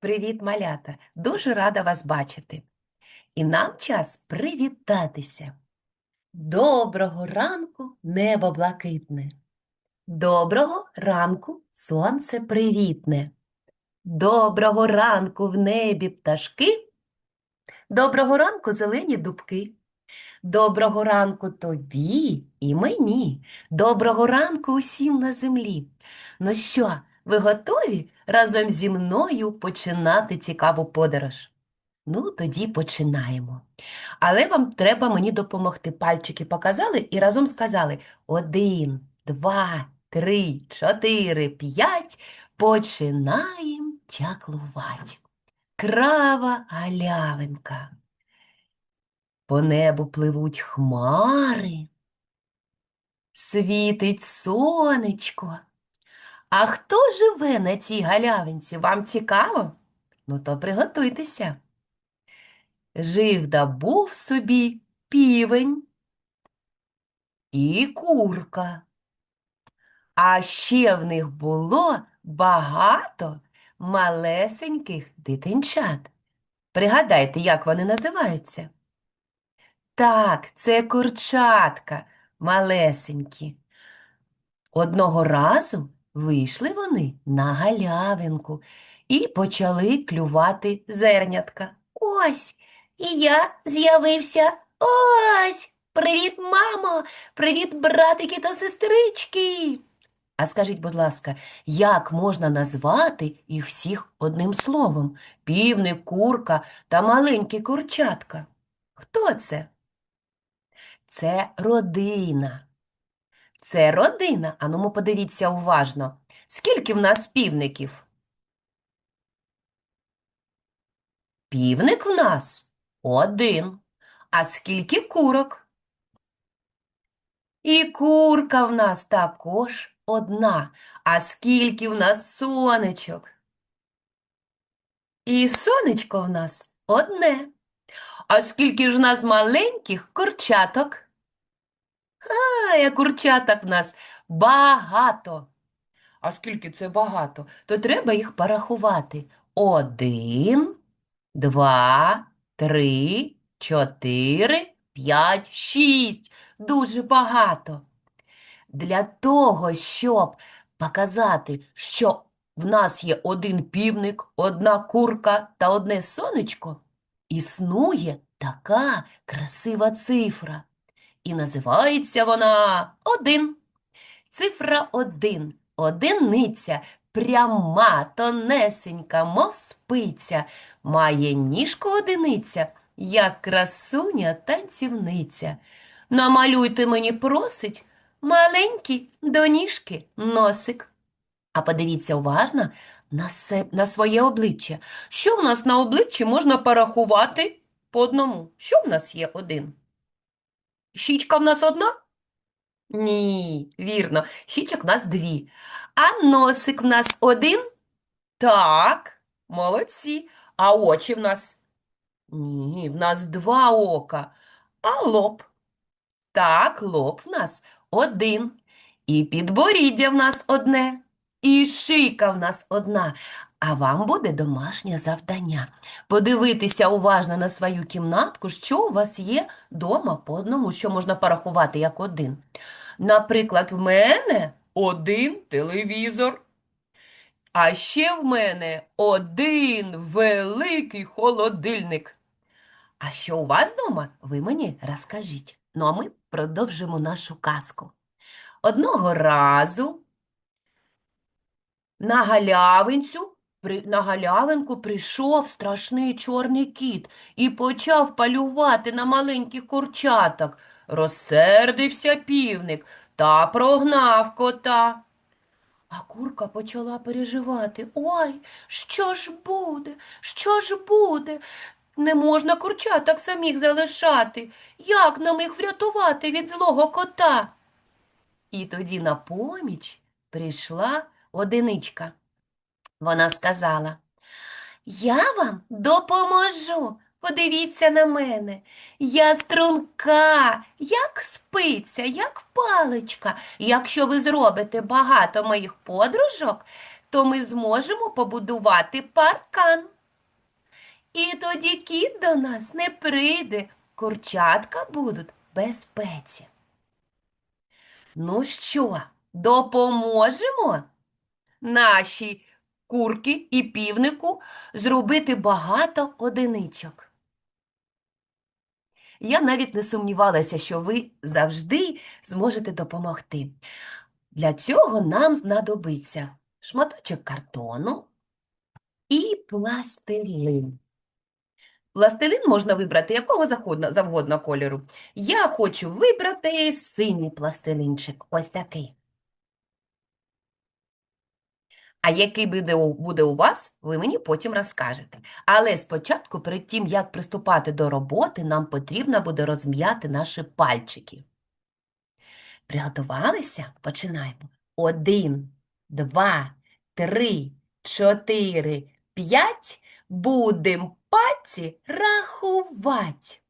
Привіт, малята! Дуже рада вас бачити. І нам час привітатися. Доброго ранку, небо блакитне. Доброго ранку, сонце привітне. Доброго ранку в небі пташки. Доброго ранку, зелені дубки. Доброго ранку тобі і мені. Доброго ранку усім на землі. Ну що, ви готові разом зі мною починати цікаву подорож? Ну, тоді починаємо. Але вам треба мені допомогти. Пальчики показали і разом сказали один, два, три, чотири, п'ять. Починаємо чаклувати. Крава галявинка. По небу пливуть хмари, світить сонечко. А хто живе на цій галявинці? Вам цікаво? Ну то приготуйтеся. Жив да був собі півень і курка. А ще в них було багато малесеньких дитинчат. Пригадайте, як вони називаються? Так, це курчатка, малесенькі. Одного разу вийшли вони на галявинку і почали клювати зернятка. Ось, і я з'явився. Ось. Привіт, мамо! Привіт, братики та сестрички. А скажіть, будь ласка, як можна назвати їх всіх одним словом? Півник, курка та маленькі курчатка. Хто це? Це родина. Це родина. Ану, ми подивіться уважно. Скільки в нас півників? Півник в нас один. А скільки курок? І курка в нас також одна. А скільки в нас сонечок? І сонечко в нас одне. А скільки ж в нас маленьких курчаток? А, я курчаток в нас багато. А скільки це багато, то треба їх порахувати. Один, два, три, чотири, п'ять, шість. Дуже багато. Для того, щоб показати, що в нас є один півник, одна курка та одне сонечко, існує така красива цифра. І називається вона один. Цифра один. Одиниця. Пряма, тонесенька, мов спиця. Має ніжку одиниця, як красуня танцівниця. Намалюйте мені, просить, маленький до ніжки носик. А подивіться уважно на, се... на своє обличчя. Що в нас на обличчі можна порахувати по одному? Що в нас є один? Щічка в нас одна? Ні, вірно, щічок в нас дві. А носик в нас один? Так, молодці. А очі в нас? Ні, в нас два ока. А лоб? Так, лоб в нас один. І підборіддя в нас одне. І шийка в нас одна. А вам буде домашнє завдання. Подивитися уважно на свою кімнатку, що у вас є дома по одному, що можна порахувати як один. Наприклад, в мене один телевізор. А ще в мене один великий холодильник. А що у вас вдома, ви мені розкажіть. Ну, а ми продовжимо нашу казку. Одного разу на галявинцю, при, на галявинку прийшов страшний чорний кіт і почав полювати на маленьких курчаток. Розсердився півник та прогнав кота. А курка почала переживати. Ой, що ж буде? Що ж буде? Не можна курчаток самих залишати. Як нам їх врятувати від злого кота? І тоді на поміч прийшла одиничка. Вона сказала, я вам допоможу. Подивіться на мене. Я струнка, як спиця, як паличка. Якщо ви зробите багато моїх подружок, то ми зможемо побудувати паркан. І тоді кіт до нас не прийде, курчатка будуть безпеці. Ну що, допоможемо нашій курки і півнику зробити багато одиничок? Я навіть не сумнівалася, що ви завжди зможете допомогти. Для цього нам знадобиться шматочок картону і пластилин. Пластилин можна вибрати якого завгодно, кольору. Я хочу вибрати синій пластилинчик, ось такий. А який буде у, вас, ви мені потім розкажете. Але спочатку, перед тим, як приступати до роботи, нам потрібно буде розм'яти наші пальчики. Приготувалися? Починаємо. Один, два, три, чотири, п'ять. Будем пальці рахувати.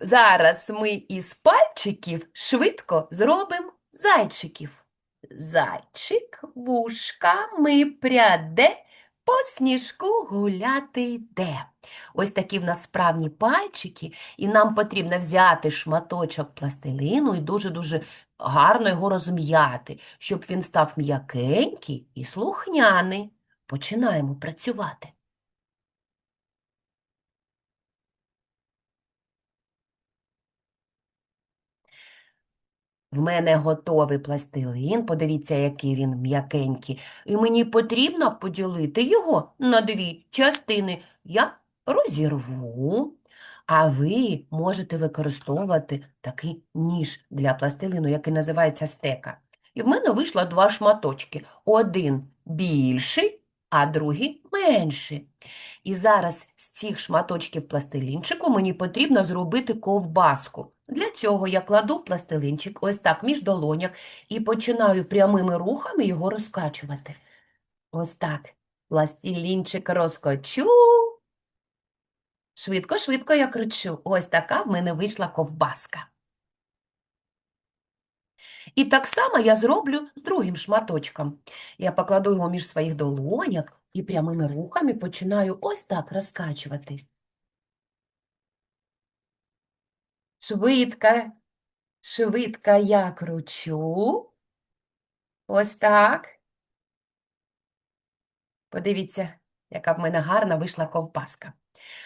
Зараз ми із пальчиків швидко зробимо зайчиків. Зайчик вушками пряде, по сніжку гуляти йде. Ось такі в нас справні пальчики, і нам потрібно взяти шматочок пластилину і дуже-дуже гарно його розм'яти, щоб він став м'якенький і слухняний. Починаємо працювати. В мене готовий пластилин, подивіться, який він м'якенький. І мені потрібно поділити його на дві частини. Я розірву, а ви можете використовувати такий ніж для пластилину, який називається стека. І в мене вийшло два шматочки. Один більший, а другий менший. І зараз з цих шматочків пластилінчику мені потрібно зробити ковбаску. Для цього я кладу пластилинчик ось так між долоняк і починаю прямими рухами його розкачувати. Ось так. Пластилінчик розкочу. Швидко-швидко я кричу. Ось така в мене вийшла ковбаска. І так само я зроблю з другим шматочком. Я покладу його між своїх долоняк і прямими рухами починаю ось так розкачувати. Швидко, швидко я кручу. Ось так. Подивіться, яка в мене гарна вийшла ковбаска.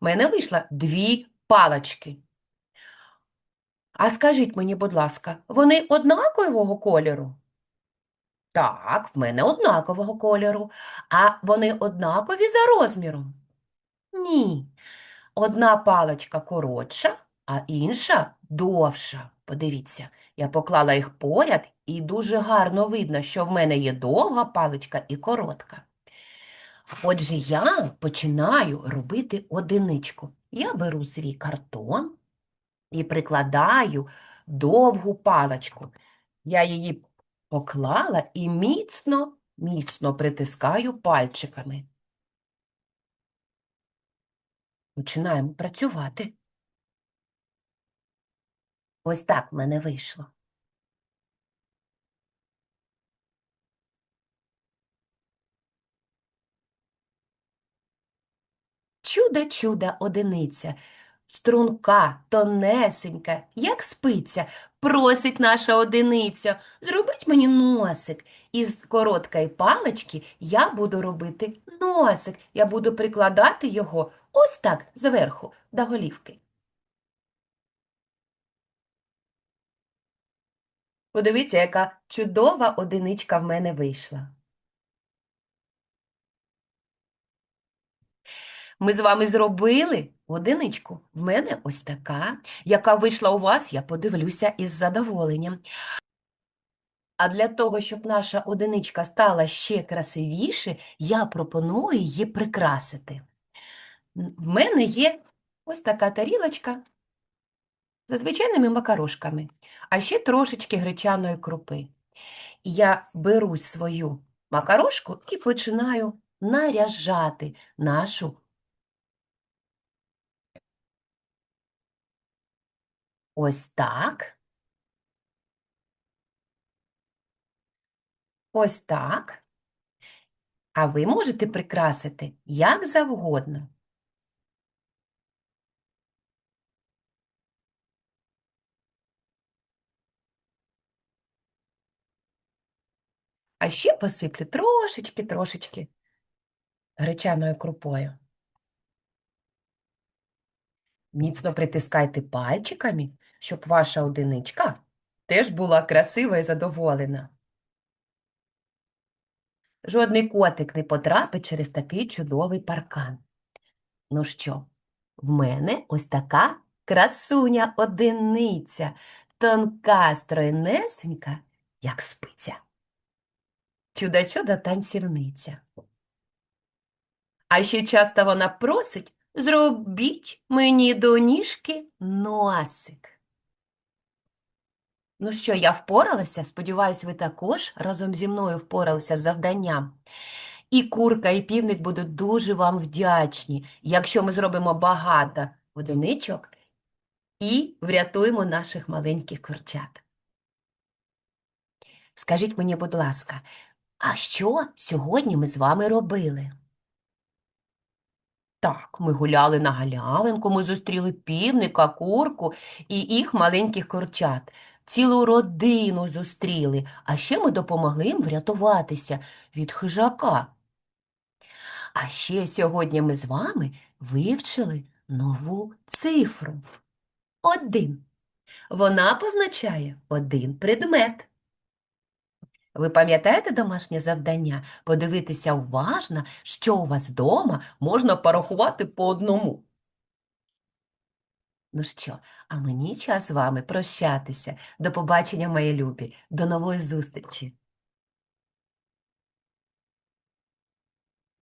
В мене вийшло дві палочки. А скажіть мені, будь ласка, вони однакового кольору? Так, в мене однакового кольору. А вони однакові за розміром? Ні. Одна паличка коротша, а інша довша. Подивіться, я поклала їх поряд, і дуже гарно видно, що в мене є довга паличка і коротка. Отже, я починаю робити одиничку. Я беру свій картон і прикладаю довгу паличку. Я її поклала і міцно, міцно притискаю пальчиками. Починаємо працювати. Ось так в мене вийшло. Чудо-чудо одиниця, струнка, тонесенька, як спиця, просить наша одиниця, зробіть мені носик. Із короткої палички я буду робити носик. Я буду прикладати його ось так зверху до голівки. Подивіться, яка чудова одиничка в мене вийшла. Ми з вами зробили одиничку. В мене ось така. Яка вийшла у вас, я подивлюся із задоволенням. А для того, щоб наша одиничка стала ще красивіше, я пропоную її прикрасити. В мене є ось така тарілочка за звичайними макарошками, а ще трошечки гречаної крупи. Я беру свою макарошку і починаю наряжати нашу ось так. Ось так. А ви можете прикрасити як завгодно. А ще посиплю трошечки-трошечки гречаною крупою. Міцно притискайте пальчиками, щоб ваша одиничка теж була красива і задоволена. Жодний котик не потрапить через такий чудовий паркан. Ну що, в мене ось така красуня одиниця, тонка, стройнесенька, як спиця. Чудо-чудо танцівниця. А ще часто вона просить зробіть мені до ніжки носик. Ну що, я впоралася? Сподіваюсь, ви також разом зі мною впоралися з завданням. І курка, і півник будуть дуже вам вдячні, якщо ми зробимо багато одиничок і врятуємо наших маленьких курчат. Скажіть мені, будь ласка, а що сьогодні ми з вами робили? Так, ми гуляли на галявинку, ми зустріли півника, курку і їх маленьких курчат. Цілу родину зустріли, а ще ми допомогли їм врятуватися від хижака. А ще сьогодні ми з вами вивчили нову цифру. Один. Вона позначає один предмет. Ви пам'ятаєте домашнє завдання? Подивитися уважно, що у вас вдома можна порахувати по одному. Ну що, а мені час з вами прощатися. До побачення, мої любі. До нової зустрічі!